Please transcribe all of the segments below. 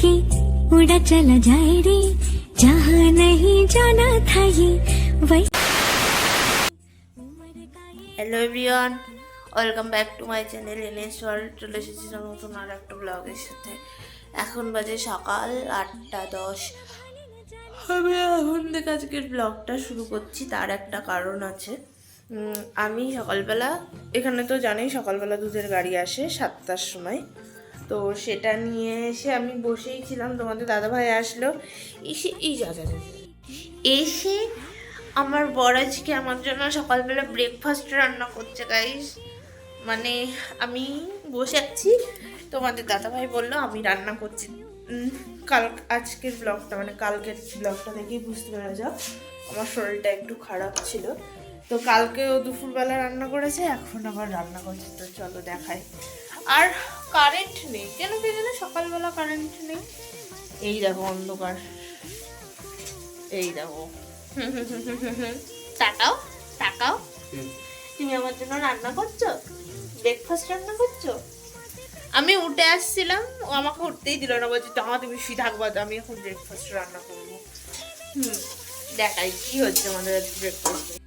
के उड़ा चला जाए रे जहाँ नहीं जाना था ये वही उम्र का ये hello everyone welcome back to my channel NS world চলে এসেছি নতুন আর একটা ব্লগের সাথে এখন বাজে সকাল আটটা দশ আমি এখন থেকে আজকের ব্লগটা শুরু করছি তার একটা কারণ আছে উম, আমি সকালবেলা এখানে তো জানেই সকালবেলা দুধের গাড়ি আসে সাতটার সময় তো সেটা নিয়ে এসে আমি বসেই ছিলাম, তোমাদের দাদাভাই আসলো। এসে, এই যা যা। এসে আমার বর আজকে আমার জন্য সকালবেলা ব্রেকফাস্ট রান্না করছে গাইস মানে আমি বসে আছি, তোমাদের দাদাভাই বলল আমি রান্না করছি। কাল, আজকের ব্লগটা মানে কালকের ব্লগটা দেখেই বুঝতে পারা যাও। আমার শরীরটা একটু খারাপ ছিল। তো কালকেও দুপুরবেলা রান্না করেছে, এখন আবার রান্না করছে। তো চলো দেখাই। আর কারেন্ট নেই। কেন কে জানে? সকালবেলা কারেন্ট নেই। এই দেখো অন্ধকার। এই দেখো। তাকাও তাকাও। তুমি আমার জন্য রান্না করছ? ব্রেকফাস্ট রান্না করছ? আমি উঠে আসছিলাম ও আমাকে উঠতেই দিল না। বলছে তোমার তুমি শুয়ে থাকবা তো আমি এখন ব্রেকফাস্ট রান্না করব। হুম। দেখাই কি হচ্ছে আমাদের ব্রেকফাস্ট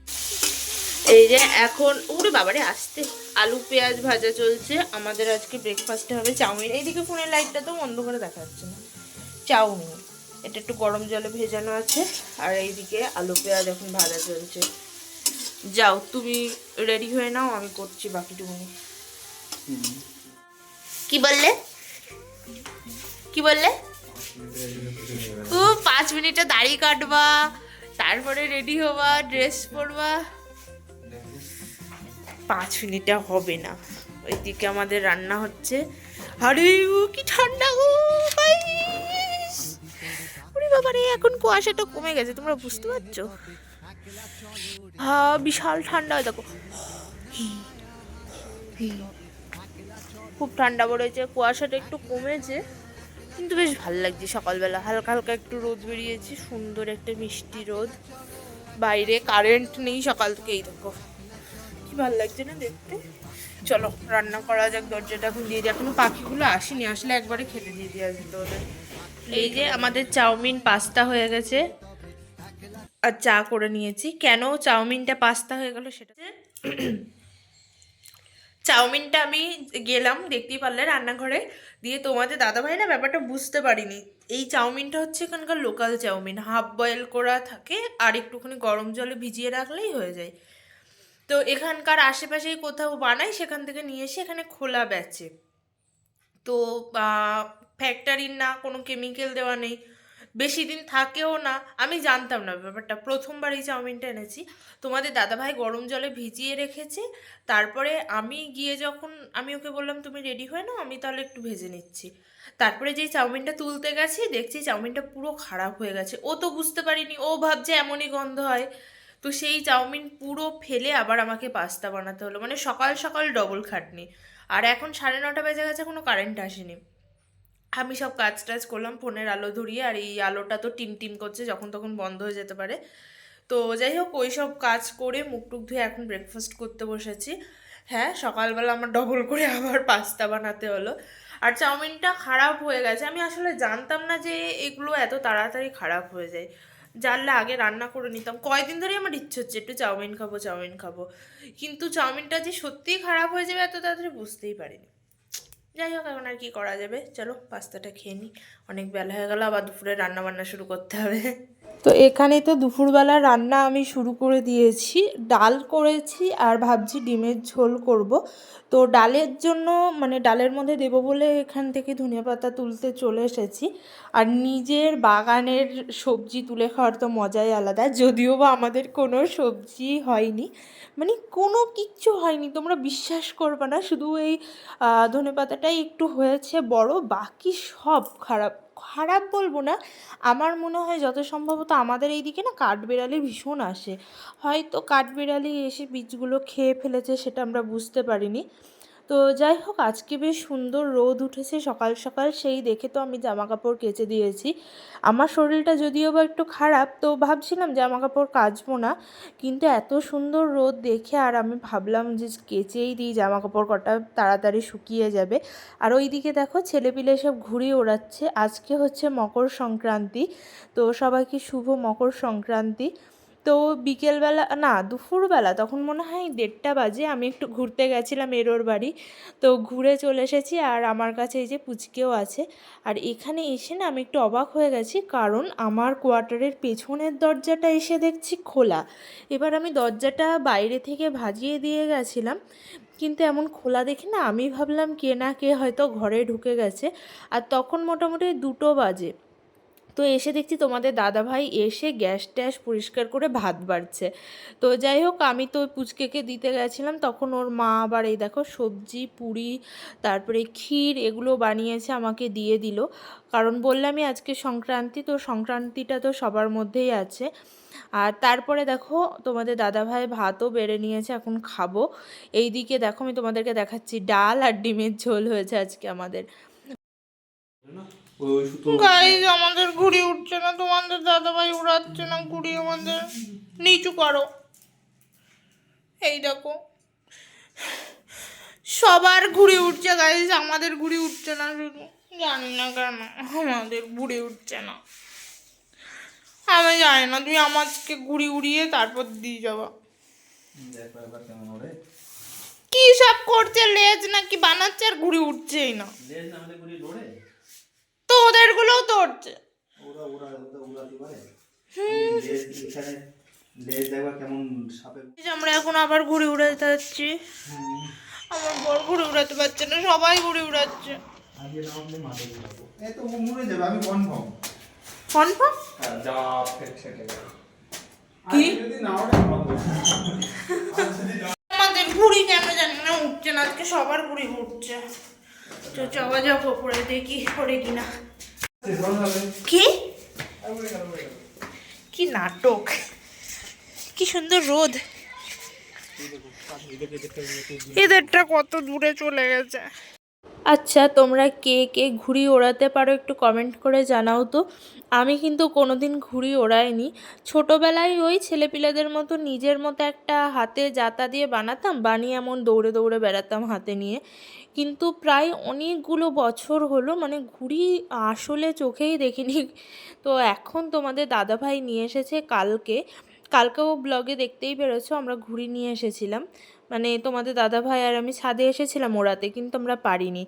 এই যে এখন উড়ে বাবারে, আসতে। আলু, পেঁয়াজ ভাজা চলছে। আমাদের আজকে ব্রেকফাস্টে হবে চাউমিন। এইদিকে ফোনের লাইটটা তো বন্ধ করে দেখা যাচ্ছে না। চাউমিন। এটা একটু গরম জলে ভেজানো আছে। আর এইদিকে আলু, পেঁয়াজ এখন ভাজা চলছে। যাও, তুমি রেডি হয়ে নাও, আমি করছি বাকিটুকুনি। কি বললে? কি বললে? ও, পাঁচ মিনিটে দাড়ি কাটবা, তারপরে রেডি হবা ড্রেস পরবা। পাঁচ মিনিটে হবে না। ওইদিকে আমাদের রান্না হচ্ছে। আরে ও কি ঠান্ডা গো! ওরে বাবারে এখন কুয়াশাটা কমে গেছে, তোমরা বুঝতে পারছ? হ্যাঁ বিশাল ঠান্ডা দেখো। খুব ঠান্ডা পড়েছে কুয়াশাটা একটু কমেছে, কিন্তু বেশ ভালো লাগছে সকালবেলা। হালকা হালকা একটু রোদ বেরিয়েছে, সুন্দর একটা মিষ্টি রোদ। বাইরে কারেন্ট নেই সকাল থেকেই, দেখো। কি ভালো লাগছে না দেখতে? চলো, রান্না করা যাক, দরজাটা এখন দিয়ে দিই। এখনও পাখিগুলো আসেনি, আসলে একবারে খেতে দিয়ে দিয়ে আসবে ওদের এই যে আমাদের চাউমিন পাস্তা হয়ে গেছে। আর চা করে নিয়েছি। কেন চাউমিনটা পাস্তা হয়ে গেল সেটা চাউমিনটা আমি গেলাম, দেখতেই পারলে রান্নাঘরে। দিয়ে তোমাদের দাদাভাই না ব্যাপারটা বুঝতে পারিনি। এই চাউমিনটা হচ্ছে এখানকার লোকাল চাউমিন। হাফ বয়েল করা থাকে, আর একটুখানি গরম জলে ভিজিয়ে রাখলেই হয়ে যায়। তো এখানকার আশেপাশেই কোথাও বানায় সেখান থেকে নিয়ে এসে এখানে খোলা বেচে তো ফ্যাক্টরির না, কোনো কেমিক্যাল দেওয়া নেই। বেশি দিন থাকেও না, আমি জানতাম না ব্যাপারটা। প্রথমবার এই চাউমিনটা এনেছি। তোমাদের দাদাভাই গরম জলে ভিজিয়ে রেখেছে। তারপরে আমি গিয়ে যখন, আমি ওকে বললাম, তুমি রেডি হয়ে নাও, আমি তাহলে একটু ভেজে নিচ্ছি। তারপরে যেই চাউমিনটা তুলতে গেছি, দেখছি চাউমিনটা পুরো খারাপ হয়ে গেছে। ও তো বুঝতে পারিনি, ও ভাবছে এমনই গন্ধ হয়। তো সেই চাউমিন পুরো ফেলে আবার আমাকে পাস্তা বানাতে হলো। মানে সকাল সকাল ডবল খাটনি। আর এখন সাড়ে নটা বেজে গেছে কোনো কারেন্ট আসেনি। আমি সব কাজ টাজ করলাম, ফোনের আলো ধরিয়ে, আর এই আলোটা তো টিম টিম করছে, যখন তখন বন্ধ হয়ে যেতে পারে। তো যাই হোক, ওই সব কাজ করে মুখ টুক ধুয়ে এখন ব্রেকফাস্ট করতে বসেছি। হ্যাঁ সকালবেলা আমার ডবল করে আবার পাস্তা বানাতে হলো। আর চাউমিনটা খারাপ হয়ে গেছে। আমি আসলে জানতাম না যে এগুলো এত তাড়াতাড়ি খারাপ হয়ে যায়। জানলে আগে রান্না করে নিতাম। কয়দিন ধরেই আমার ইচ্ছে হচ্ছে একটু চাউমিন খাব চাউমিন খাব। কিন্তু চাউমিনটা যে সত্যিই খারাপ হয়ে যাবে এত তাড়াতাড়ি বুঝতেই পারিনি। যাই হোক, এখন আর কি করা যাবে? চলো, পাস্তাটা খেয়ে নিই। অনেক বেলা হয়ে গেল, আবার দুপুরে রান্না বান্না শুরু করতে হবে। তো এখানে তো দুপুরবেলা রান্না আমি শুরু করে দিয়েছি। ডাল করেছি আর ভাবছি ডিমের ঝোল করব। তো ডালের জন্য মানে ডালের মধ্যে দেবো বলে এখান থেকে ধনিয়া পাতা তুলতে চলে এসেছি। আর নিজের বাগানের সবজি তুলে খাওয়ার তো মজাই আলাদা। যদিও বা আমাদের কোনো সবজি হয়নি। মানে কোনো কিচ্ছু হয়নি, তোমরা বিশ্বাস করবে না। শুধু এই ধনে পাতাটাই একটু হয়েছে বড়, বাকি সব খারাপ। খারাপ বলব না। আমার মনে হয় যত সম্ভবত আমাদের এই দিকে না কাঠবেড়ালি ভীষণ আসে। হয়তো কাঠবেড়ালি এসে বীজগুলো খেয়ে ফেলেছে সেটা আমরা বুঝতে পারিনি। তো যাই হোক, আজকে বেশ সুন্দর রোদ উঠেছে সকাল সকাল। সেই দেখে তো আমি জামা কাপড় কেচে দিয়েছি। আমার শরীরটা যদিও বা একটু খারাপ, তো ভাবছিলাম জামা কাপড় কাচবো না। কিন্তু এত সুন্দর রোদ দেখে আর আমি ভাবলাম যে কেচেই দিই জামা কাপড় কটা তাড়াতাড়ি শুকিয়ে যাবে। আর ওইদিকে দেখো, ছেলেপিলে সব ঘুড়ি ওড়াচ্ছে। আজকে হচ্ছে মকর সংক্রান্তি, তো সবাইকে শুভ মকর সংক্রান্তি। তো বিকেলবেলা, না, দুপুরবেলা, তখন মনে হয় দেড়টা বাজে, আমি একটু ঘুরতে গেছিলাম এরোর বাড়ি। তো ঘুরে চলে এসেছি, আর আমার কাছে এই যে পুচকেও আছে। আর এখানে এসে না, আমি একটু অবাক হয়ে গেছি, কারণ আমার কোয়ার্টারের পেছনের দরজাটা এসে দেখছি খোলা। এবার আমি দরজাটা বাইরে থেকে ভাজিয়ে দিয়ে গেছিলাম, কিন্তু এমন খোলা দেখি না, আমি ভাবলাম কে না কে হয়তো ঘরে ঢুকে গেছে। আর তখন মোটামুটি দুটো বাজে। তো এসে দেখছি তোমাদের দাদাভাই এসে গ্যাস ট্যাস পরিষ্কার করে ভাত বাড়ছে। তো যাই হোক, আমি তো পুচকেকে দিতে গেছিলাম, তখন ওর মা আবার এই দেখো সবজি, পুরি, তারপরে ক্ষীর এগুলো বানিয়েছে, আমাকে দিয়ে দিল। কারণ বললামই আজকে সংক্রান্তি, তো সংক্রান্তিটা তো সবার মধ্যেই আছে। আর তারপরে দেখো, তোমাদের দাদাভাই ভাতও বেড়ে নিয়েছে, এখন খাব। এইদিকে দেখো, আমি তোমাদেরকে দেখাচ্ছি, ডাল আর ডিমের ঝোল হয়েছে আজকে আমাদের। গাইজ আমাদের ঘুড়ি উঠছে না তোমাদের দাদাভাই উড়াচ্ছে না ঘুড়ি আমাদের নিচু করো। এই দেখো সবার ঘুড়ি উঠছে গাইজ আমাদের ঘুড়ি উঠছে না শুধু। জানি না কেন আমাদের ঘুড়ি উঠছে না। আমি জানি না তুই আমাকে ঘুড়ি উড়িয়ে তারপর দিয়ে যাবা। কি সব করছে লেজ নাকি বানাচ্ছে আর ঘুড়ি উঠছেই না। লেজ না আমাদের তো ওদেরগুলোও তো উঠছে ওরা ওরা ওরা উড়াতে পারে এখানে লেজ দেখবা কেমন সাপের আমরা এখন আবার ঘুড়ি উড়াতে যাচ্ছি। আমার বর ঘুড়ি উড়াতে পারছে না সবাই ঘুড়ি উড়াচ্ছে। আজকে না আমাদের মাঠে যাব। এই তো মরে যাবে আমি কনফার্ম কনফার্ম হ্যাঁ যা ফেট ফেটে কি? যদি না ওঠে আমাদের ঘুড়ি কেন জানি না উঠছে না আজকে সবার ঘুড়ি উঠছে। তো চাওয়া যাব পরে দেখি করে কিনা। কি? কি নাটক? কি সুন্দর রোদ। এদেরটা কত দূরে চলে গেছে। আচ্ছা তোমরা কে কে ঘুড়ি ওড়াতে পারো একটু কমেন্ট করে জানাও তো। আমি কিন্তু কোনোদিন ঘুড়ি ওড়াইনি। ছোটোবেলায় ওই ছেলেপিলেদের মতো নিজের মতো একটা হাতে জাতা দিয়ে বানাতাম, বানিয়ে এমন দৌড়ে দৌড়ে বেড়াতাম হাতে নিয়ে। কিন্তু প্রায় অনেকগুলো বছর হলো মানে ঘুড়ি আসলে চোখেই দেখিনি। তো এখন তোমাদের দাদাভাই নিয়ে এসেছে কালকে। কালকেও ব্লগে দেখতেই পেরেছ, আমরা ঘুড়ি নিয়ে এসেছিলাম। মানে তোমাদের দাদাভাই আর আমি ছাদে এসেছিলাম ওড়াতে কিন্তু আমরা পারিনি।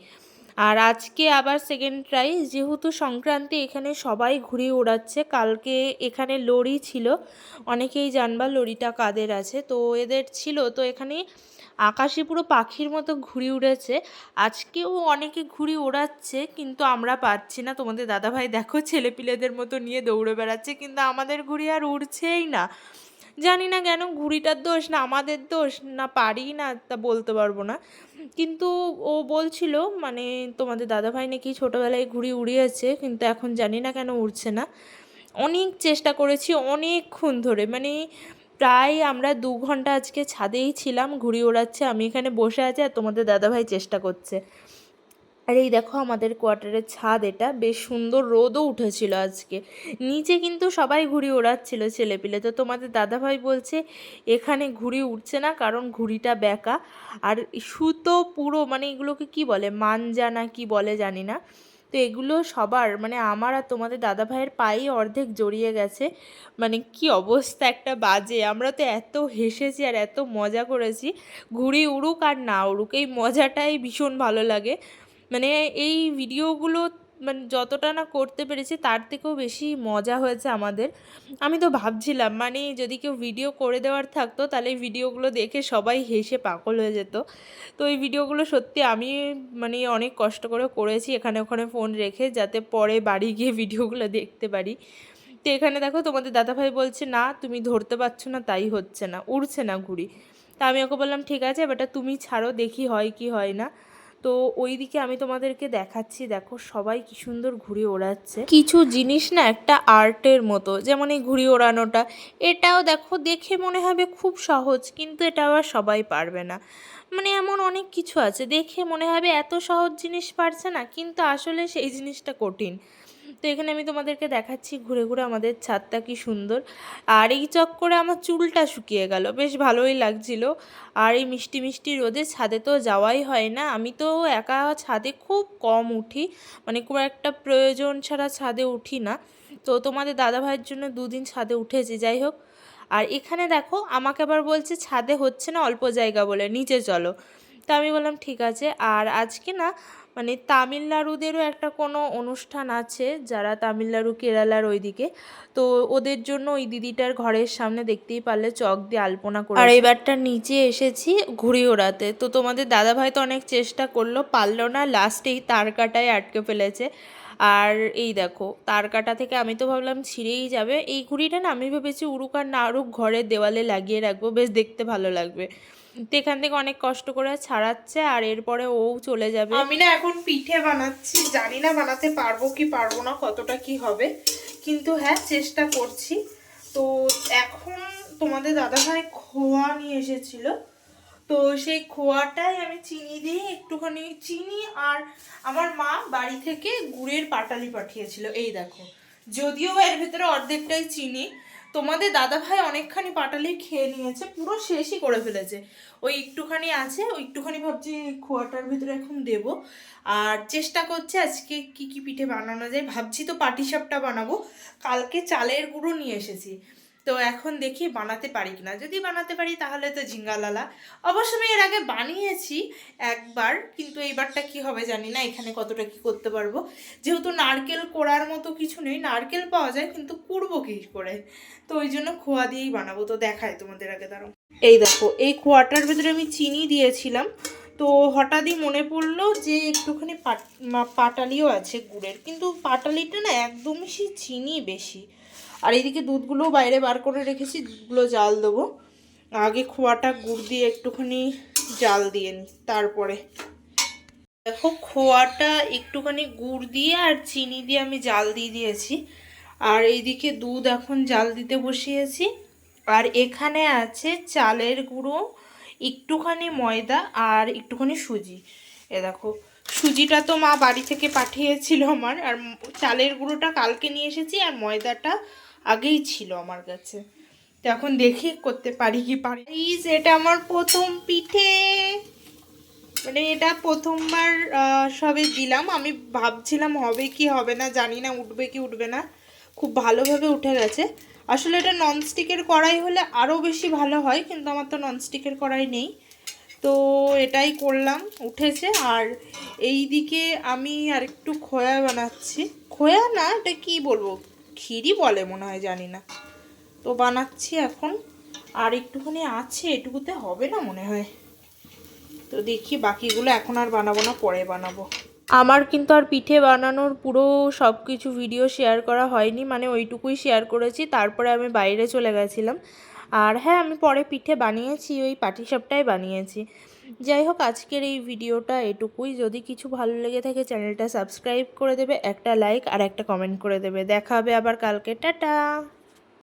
আর আজকে আবার সেকেন্ড ট্রাই যেহেতু সংক্রান্তি, এখানে সবাই ঘুড়ি ওড়াচ্ছে। কালকে এখানে লরি ছিল, অনেকেই জানবা লরিটা কাদের আছে। তো এদের ছিল, তো এখানে আকাশে পুরো পাখির মতো ঘুড়ি উড়েছে। আজকেও অনেকে ঘুড়ি ওড়াচ্ছে, কিন্তু আমরা পারছি না। তোমাদের দাদাভাই দেখো ছেলেপিলেদের মতো নিয়ে দৌড়ে বেড়াচ্ছে, কিন্তু আমাদের ঘুড়ি আর উড়ছেই না। জানি না কেন ঘুড়িটার দোষ না আমাদের দোষ না পারি না তা বলতে পারব না। কিন্তু ও বলছিল মানে তোমাদের দাদাভাই নাকি ছোটোবেলায় ঘুড়ি উড়িয়েছে, কিন্তু এখন জানি না কেন উড়ছে না। অনেক চেষ্টা করেছি অনেকক্ষণ ধরে মানে প্রায় আমরা দু ঘণ্টা আজকে ছাদেই ছিলাম, ঘুড়ি ওড়াচ্ছে, আমি এখানে বসে আছি আর তোমাদের দাদাভাই চেষ্টা করছে। আর এই দেখো আমাদের কোয়ার্টারের ছাদ এটা। বেশ সুন্দর রোদও উঠেছিল আজকে। নিচে কিন্তু সবাই ঘুড়ি ওড়াচ্ছিল ছেলেপিলে। তো তোমাদের দাদাভাই বলছে, এখানে ঘুড়ি উঠছে না, কারণ ঘুড়িটা বেঁকা। আর সুতো পুরো মানে এগুলোকে কি বলে মানজা না কি বলে জানি না। তো এগুলো সবার মানে আমার আর তোমাদের দাদাভাইয়ের পায়েই অর্ধেক জড়িয়ে গেছে। মানে কি অবস্থা একটা বাজে। আমরা তো এত হেসেছি আর এত মজা করেছি। ঘুড়ি উড়ুক আর না উড়ুক, এই মজাটাই ভীষণ ভালো লাগে। মানে এই ভিডিওগুলো মানে যতটা না করতে পেরেছি, তার থেকেও বেশি মজা হয়েছে আমাদের। আমি তো ভাবছিলাম মানে যদি কেউ ভিডিও করে দেওয়ার থাকতো, তাহলে এই ভিডিওগুলো দেখে সবাই হেসে পাগল হয়ে যেত। তো এই ভিডিওগুলো সত্যি আমি মানে অনেক কষ্ট করে করেছি, এখানে ওখানে ফোন রেখে যাতে পরে বাড়ি গিয়ে ভিডিওগুলো দেখতে পারি। তো এখানে দেখো, তোমাদের দাদাভাই বলছে, না, তুমি ধরতে পারছ না, তাই হচ্ছে না, উড়ছে না ঘুড়ি। তা আমি ওকে বললাম, ঠিক আছে, এবারটা তুমি ছাড়ো, দেখি হয় কি হয় না। তো ওই দিকে আমি তোমাদেরকে দেখাচ্ছি, দেখো সবাই কি সুন্দর ঘুড়ি ওড়াচ্ছে। কিছু জিনিস না একটা আর্টের মতো, যেমন এই ঘুড়ি ওড়ানোটা। এটাও দেখো দেখে মনে হবে খুব সহজ, কিন্তু এটা আবার সবাই পারবে না। মানে এমন অনেক কিছু আছে, দেখে মনে হবে এত সহজ জিনিস পারছে না, কিন্তু আসলে সেই জিনিসটা কঠিন। এখানে আমি তোমাদেরকে দেখাচ্ছি ঘুরে ঘুরে আমাদের ছাদটা কি সুন্দর। আর এই চক্করে আমার চুলটা শুকিয়ে গেল, বেশ ভালোই লাগছিল। আর এই মিষ্টি মিষ্টি রোদে ছাদে তো যাওয়াই হয় না। আমি তো একা ছাদে খুব কম উঠি মানে খুব একটা প্রয়োজন ছাড়া ছাদে উঠি না। তো তোমাদের দাদা ভাইয়ের জন্য দুদিন ছাদে উঠেছি, যাই হোক। আর এখানে দেখো, আমাকে আবার বলছে ছাদে হচ্ছে না অল্প জায়গা বলে, নিচে চলো। তো আমি বললাম, ঠিক আছে। আর আজকে না মানে তামিলনাড়ুদেরও একটা কোনো অনুষ্ঠান আছে, যারা তামিলনাড়ু, কেরালার ওইদিকে। তো ওদের জন্য ওই দিদিটার ঘরের সামনে দেখতেই পারলে চক দিয়ে আলপনা করে আর এবারটা নিচে এসেছি ঘুড়ি ওড়াতে। তো তোমাদের দাদাভাই তো অনেক চেষ্টা করল, পারল না লাস্টেই তার কাটায় আটকে ফেলেছে। আর এই দেখো, তার কাটা থেকে আমি তো ভাবলাম ছিঁড়েই যাবে। এই ঘুড়িটা না আমি ভেবেছি উড়ুক আর না ঘরের দেওয়ালে লাগিয়ে রাখব, বেশ দেখতে ভালো লাগবে। এখান থেকে অনেক কষ্ট করে ছাড়াচ্ছে আর এরপরে ও চলে যাবে। আমি না এখন পিঠে বানাচ্ছি, জানি না বানাতে পারব কি পারব না, কতটা কি হবে। কিন্তু হ্যাঁ চেষ্টা করছি। তো এখন তোমাদের দাদাভাই খোয়া নিয়ে এসেছিল। তো সেই খোয়াটাই আমি চিনি দিয়ে একটুখানি চিনি আর আমার মা বাড়ি থেকে গুড়ের পাটালি পাঠিয়েছিল। এই দেখো, যদিও এর ভেতরে অর্ধেকটাই চিনি তোমাদের দাদা ভাই অনেকখানি পাটালি খেয়ে নিয়েছে, পুরো শেষই করে ফেলেছে। ওই একটুখানি আছে, ওই একটুখানি ভাবছি খোয়াটার ভিতরে এখন দেব। আর চেষ্টা করছে আজকে কি কি পিঠে বানানো যায়। ভাবছি তো পাটিসাপটা বানাবো। কালকে চালের গুঁড়ো নিয়ে এসেছি। তো এখন দেখি বানাতে পারি কিনা। যদি বানাতে পারি তাহলে তো ঝিঙ্গালালা অবশ্য আমি এর আগে বানিয়েছি একবার, কিন্তু এইবারটা কি হবে জানি না, এখানে কতটা কি করতে পারব। যেহেতু নারকেল কোড়ার মতো কিছু নেই, নারকেল পাওয়া যায়, কিন্তু কুড়বো কি করে? তো ওই জন্য খোয়া দিয়েই বানাবো। তো দেখায় তোমাদের আগে দাঁড়ো এই দেখো, এই খোয়াটার ভেতরে আমি চিনি দিয়েছিলাম। তো হঠাৎই মনে পড়ল যে একটুখানি পাটালিও আছে গুড়ের। কিন্তু পাটালিটা না একদমই সেই চিনি বেশি। আর এইদিকে দুধগুলো বাইরে বার করে রেখেছি, দুধগুলো জাল দেবো। আগে খোয়াটা গুড় দিয়ে একটুখানি জাল দিয়ে নিই, তারপরে। দেখো, খোয়াটা একটুখানি গুড় দিয়ে আর চিনি দিয়ে আমি জাল দিয়ে দিয়েছি। আর এইদিকে দুধ এখন জাল দিতে বসিয়েছি। আর এখানে আছে চালের গুঁড়ো, একটুখানি ময়দা আর একটুখানি সুজি। এ দেখো, সুজিটা তো মা বাড়ি থেকে পাঠিয়েছিল আমার, আর চালের গুঁড়োটা কালকে নিয়ে এসেছি আর ময়দাটা আগেই ছিল আমার কাছে। তো এখন দেখি করতে পারি কি পারি এটা আমার প্রথম পিঠে। মানে এটা প্রথমবার সবে দিলাম। আমি ভাবছিলাম হবে কি হবে না, জানি না উঠবে কি উঠবে না। খুব ভালোভাবে উঠে গেছে। আসলে এটা ননস্টিকের কড়াই হলে আরও বেশি ভালো হয়, কিন্তু আমার তো ননস্টিকের কড়াই নেই। তো এটাই করলাম, উঠেছে। আর এই দিকে আমি আর একটু খোয়া বানাচ্ছি। খোয়া না, এটা কি বলব? ক্ষীরই বলে মনে হয়, জানি না। তো বানাচ্ছি এখন। আর একটুখানি আছে, এটুকুতে হবে না মনে হয়। তো দেখি বাকিগুলো এখন আর বানাবো না, পরে বানাবো। আমার কিন্তু আর পিঠে বানানোর পুরো সব কিছু ভিডিও শেয়ার করা হয়নি মানে ওইটুকুই শেয়ার করেছি, তারপরে আমি বাইরে চলে গেছিলাম। আর হ্যাঁ আমি পরে পিঠে বানিয়েছি, ওই পাটিসাপটাই বানিয়েছি। যাই হোক, আজকের এই ভিডিওটা এটুকুই। যদি কিছু ভালো লেগে থাকে, চ্যানেলটা সাবস্ক্রাইব করে দেবে, একটা লাইক আর একটা কমেন্ট করে দেবে। দেখা হবে আবার কালকে। টাটা!